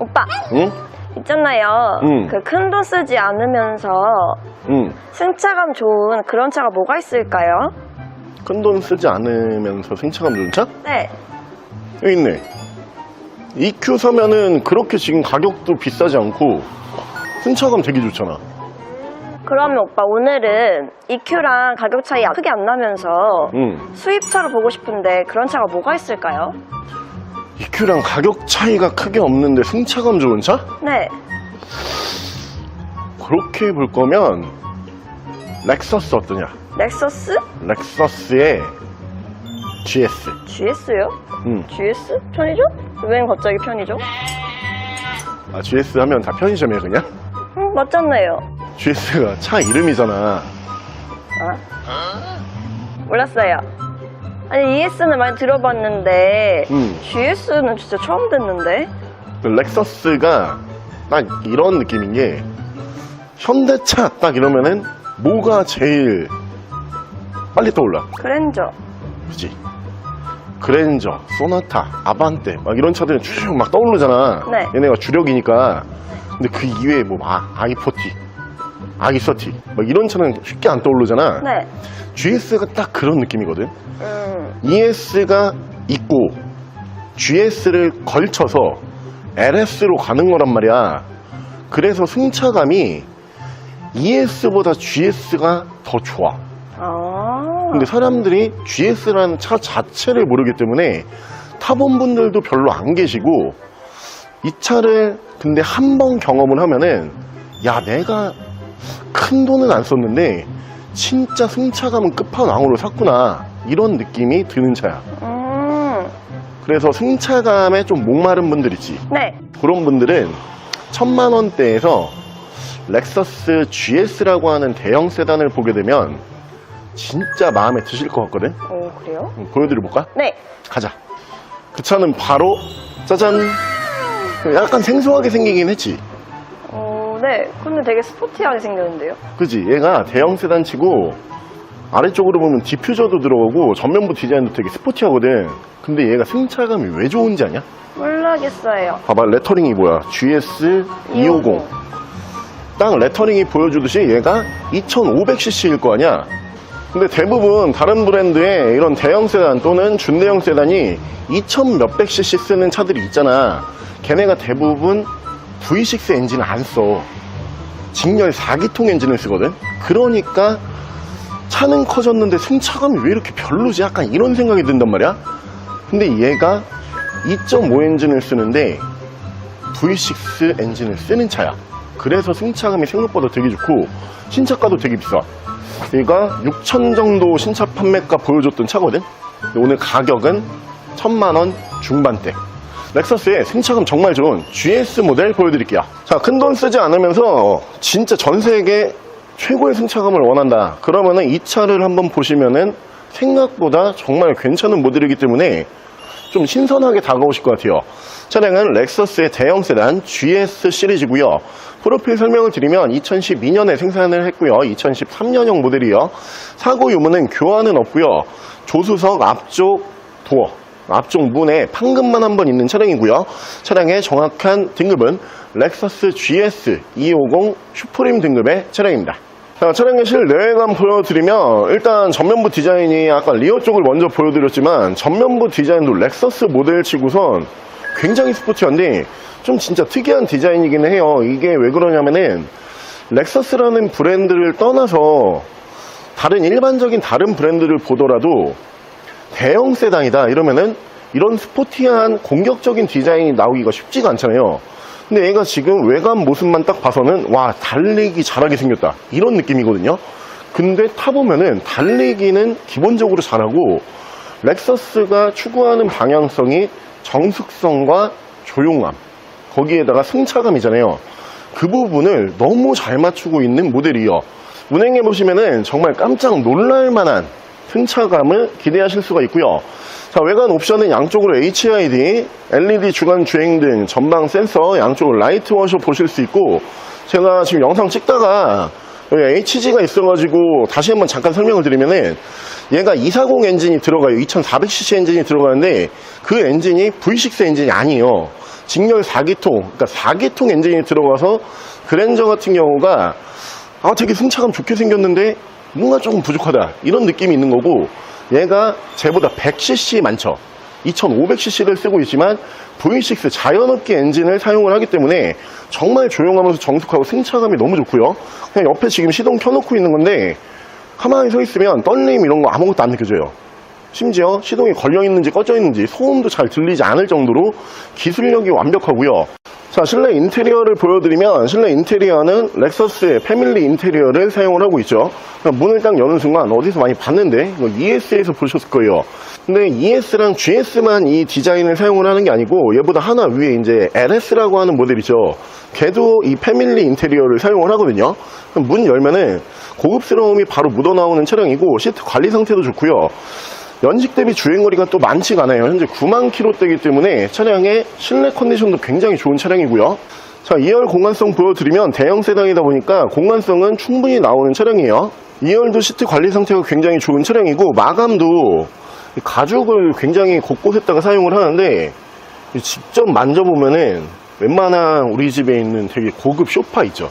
오빠 응? 있잖아요. 응. 그 큰 돈 쓰지 않으면서 응. 승차감 좋은 그런 차가 뭐가 있을까요? 큰 돈 쓰지 않으면서 승차감 좋은 차? 네. 여기 있네. EQ 사면은 그렇게 지금 가격도 비싸지 않고 승차감 되게 좋잖아. 그러면 오빠 오늘은 EQ랑 가격 차이 크게 안 나면서 응. 수입차로 보고 싶은데 그런 차가 뭐가 있을까요? EQ랑 가격 차이가 크게 없는데 승차감 좋은 차? 네. 그렇게 볼 거면 렉서스 어떠냐? 넥서스? 렉서스의 GS. GS요? 응. GS? 편의점? 웬 갑자기 편의점? 아, GS 하면 다 편의점이야, 그냥? 응, 맞잖아요. GS가 차 이름이잖아. 아? 몰랐어요. 아니 ES는 많이 들어봤는데 응. GS는 진짜 처음 듣는데. 그 렉서스가 딱 이런 느낌인 게 현대차 딱 이러면은 뭐가 제일 빨리 떠올라? 그랜저. 그지? 그랜저, 소나타, 아반떼 막 이런 차들은 쭉막 떠오르잖아. 네. 얘네가 주력이니까. 근데 그 이외에 뭐 아, i40, i30 막 이런 차는 쉽게 안 떠오르잖아. 네. GS가 딱 그런 느낌이거든. 음. ES가 있고 GS를 걸쳐서 LS로 가는 거란 말이야. 그래서 승차감이 ES보다 GS가 더 좋아. 아. 근데 사람들이 GS라는 차 자체를 모르기 때문에 타본 분들도 별로 안 계시고 이 차를 근데 한 번 경험을 하면은 야 내가 큰 돈은 안 썼는데 진짜 승차감은 끝판왕으로 샀구나 이런 느낌이 드는 차야 음. 그래서 승차감에 좀 목마른 분들 있지 네. 그런 분들은 천만 원대에서 렉서스 GS라고 하는 대형 세단을 보게 되면 진짜 마음에 드실 것 같거든 오 그래요? 음, 보여드려볼까? 네. 가자. 그 차는 바로 짜잔. 약간 생소하게 생기긴 했지. 어, 네. 근데 되게 스포티하게 생겼는데요. 그지? 얘가 대형 세단치고 아래쪽으로 보면 디퓨저도 들어가고 전면부 디자인도 되게 스포티하거든. 근데 얘가 승차감이 왜 좋은지 아냐? 몰라겠어요. 봐봐 레터링이 뭐야? GS 250. 딱 레터링이 보여주듯이 얘가 2500cc일 거 아니야? 근데 대부분 다른 브랜드의 이런 대형 세단 또는 준대형 세단이 2000 몇백 cc 쓰는 차들이 있잖아. 걔네가 대부분 V6 엔진을 안 써. 직렬 4기통 엔진을 쓰거든? 그러니까 차는 커졌는데 승차감이 왜 이렇게 별로지? 약간 이런 생각이 든단 말이야? 근데 얘가 2.5 엔진을 쓰는데 V6 엔진을 쓰는 차야. 그래서 승차감이 생각보다 되게 좋고 신차가도 되게 비싸. 얘가 6천 정도 신차 판매가 보여줬던 차거든. 오늘 가격은 천만 원 중반대. 렉서스의 승차감 정말 좋은 GS 모델 보여드릴게요. 자, 큰돈 쓰지 않으면서 진짜 전 세계 최고의 승차감을 원한다. 그러면은 이 차를 한번 보시면은 생각보다 정말 괜찮은 모델이기 때문에 좀 신선하게 다가오실 것 같아요. 차량은 렉서스의 대형 세단 GS 시리즈고요. 프로필 설명을 드리면 2012년에 생산을 했고요. 2013년형 모델이요. 사고 유무는 교환은 없고요. 조수석 앞쪽 도어, 앞쪽 문에 판금만 한 번 있는 차량이고요. 차량의 정확한 등급은 렉서스 GS 250 슈프림 등급의 차량입니다. 자, 차량의 실내외관 보여드리면 일단 전면부 디자인이 아까 리어 쪽을 먼저 보여드렸지만 전면부 디자인도 렉서스 모델 치고선 굉장히 스포티한데 좀 진짜 특이한 디자인이긴 해요. 이게 왜 그러냐면은 렉서스라는 브랜드를 떠나서 다른 일반적인 다른 브랜드를 보더라도 대형 세단이다 이러면은 이런 스포티한 공격적인 디자인이 나오기가 쉽지가 않잖아요. 근데 얘가 지금 외관 모습만 딱 봐서는 와 달리기 잘하게 생겼다 이런 느낌이거든요. 근데 타보면은 달리기는 기본적으로 잘하고 렉서스가 추구하는 방향성이 정숙성과 조용함 거기에다가 승차감이잖아요. 그 부분을 너무 잘 맞추고 있는 모델이요. 운행해 보시면은 정말 깜짝 놀랄 만한 승차감을 기대하실 수가 있고요. 자, 외관 옵션은 양쪽으로 HID, LED 주간 주행 등, 전방 센서, 양쪽으로 라이트 워셔 보실 수 있고 제가 지금 영상 찍다가 HG가 있어가지고 다시 한번 잠깐 설명을 드리면은 얘가 240 엔진이 들어가요. 2400cc 엔진이 들어가는데 그 엔진이 V6 엔진이 아니에요. 직렬 4기통, 그러니까 4기통 엔진이 들어가서 그랜저 같은 경우가 아 되게 승차감 좋게 생겼는데 뭔가 조금 부족하다. 이런 느낌이 있는 거고 얘가 쟤보다 100cc 많죠. 2500cc를 쓰고 있지만 V6 자연흡기 엔진을 사용을 하기 때문에 정말 조용하면서 정숙하고 승차감이 너무 좋고요. 그냥 옆에 지금 시동 켜놓고 있는 건데 가만히 서 있으면 떨림 이런 거 아무것도 안 느껴져요. 심지어 시동이 걸려 있는지 꺼져 있는지 소음도 잘 들리지 않을 정도로 기술력이 완벽하고요. 자, 실내 인테리어를 보여드리면 실내 인테리어는 렉서스의 패밀리 인테리어를 사용을 하고 있죠. 그러니까 문을 딱 여는 순간 어디서 많이 봤는데 ES에서 보셨을 거예요. 근데 ES랑 GS만 이 디자인을 사용을 하는 게 아니고 얘보다 하나 위에 이제 LS라고 하는 모델이죠. 걔도 이 패밀리 인테리어를 사용을 하거든요. 문 열면은 고급스러움이 바로 묻어나오는 차량이고 시트 관리 상태도 좋고요. 연식 대비 주행거리가 또 많지가 않아요. 현재 9만 킬로대이기 때문에 차량의 실내 컨디션도 굉장히 좋은 차량이고요. 자, 2열 공간성 보여드리면 대형 세단이다 보니까 공간성은 충분히 나오는 차량이에요. 2열도 시트 관리 상태가 굉장히 좋은 차량이고 마감도 이 가죽을 굉장히 곳곳에다가 사용을 하는데 이 직접 만져보면은 웬만한 우리 집에 있는 되게 고급 쇼파 있죠.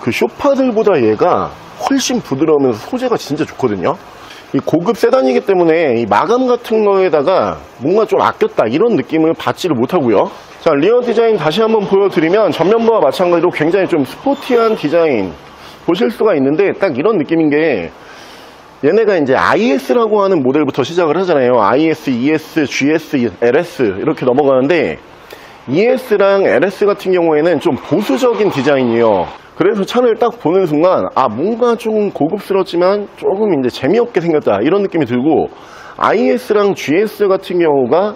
그 쇼파들보다 얘가 훨씬 부드러우면서 소재가 진짜 좋거든요. 이 고급 세단이기 때문에 이 마감 같은 거에다가 뭔가 좀 아꼈다 이런 느낌을 받지를 못하고요. 자 리어 디자인 다시 한번 보여드리면 전면부와 마찬가지로 굉장히 좀 스포티한 디자인 보실 수가 있는데 딱 이런 느낌인 게 얘네가 이제 IS라고 하는 모델부터 시작을 하잖아요. IS, ES, GS, LS 이렇게 넘어가는데 ES랑 LS 같은 경우에는 좀 보수적인 디자인이에요. 그래서 차를 딱 보는 순간 아 뭔가 좀 고급스럽지만 조금 이제 재미없게 생겼다 이런 느낌이 들고 IS랑 GS 같은 경우가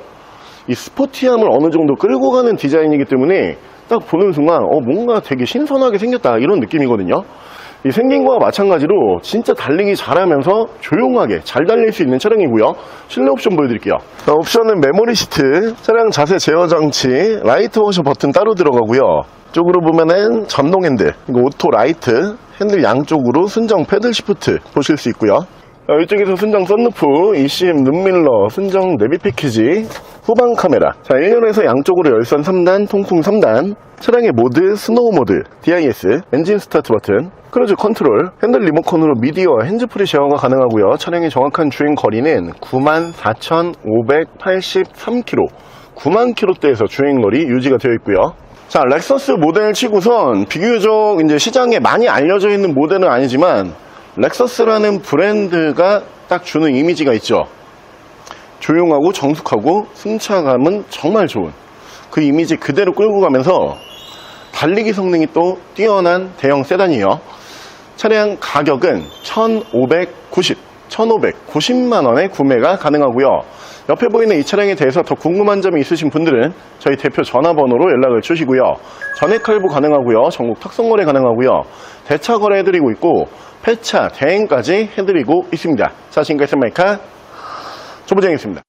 이 스포티함을 어느 정도 끌고 가는 디자인이기 때문에 딱 보는 순간 어 뭔가 되게 신선하게 생겼다 이런 느낌이거든요. 이 생긴 거와 마찬가지로 진짜 달리기 잘하면서 조용하게 잘 달릴 수 있는 차량이고요. 실내 옵션 보여드릴게요. 자, 옵션은 메모리 시트, 차량 자세 제어 장치, 라이트 워셔 버튼 따로 들어가고요. 쪽으로 보면은 전동 핸들, 오토 라이트, 핸들 양쪽으로 순정 패들 시프트 보실 수 있고요. 자, 이쪽에서 순정 썬루프, ECM 눈밀러, 순정 내비 패키지, 후방 카메라. 자, 1년에서 양쪽으로 열선 3단, 통풍 3단, 차량의 모드, 스노우 모드, DIS, 엔진 스타트 버튼, 크루즈 컨트롤, 핸들 리모컨으로 미디어, 핸즈프리 쉐어가 가능하고요. 차량의 정확한 주행 거리는 94,583km, 9만 킬로대에서 주행거리 유지가 되어 있고요. 자, 렉서스 모델 치고선 비교적 이제 시장에 많이 알려져 있는 모델은 아니지만 렉서스라는 브랜드가 딱 주는 이미지가 있죠. 조용하고 정숙하고 승차감은 정말 좋은 그 이미지 그대로 끌고 가면서 달리기 성능이 또 뛰어난 대형 세단이에요. 차량 가격은 1,590, 1,590만 원에 구매가 가능하고요. 옆에 보이는 이 차량에 대해서 더 궁금한 점이 있으신 분들은 저희 대표 전화번호로 연락을 주시고요. 전액 할부 가능하고요. 전국 탁송 거래 가능하고요. 대차 거래 해드리고 있고 폐차, 대행까지 해드리고 있습니다. 자, 지금까지 마이카 조부장이었습니다.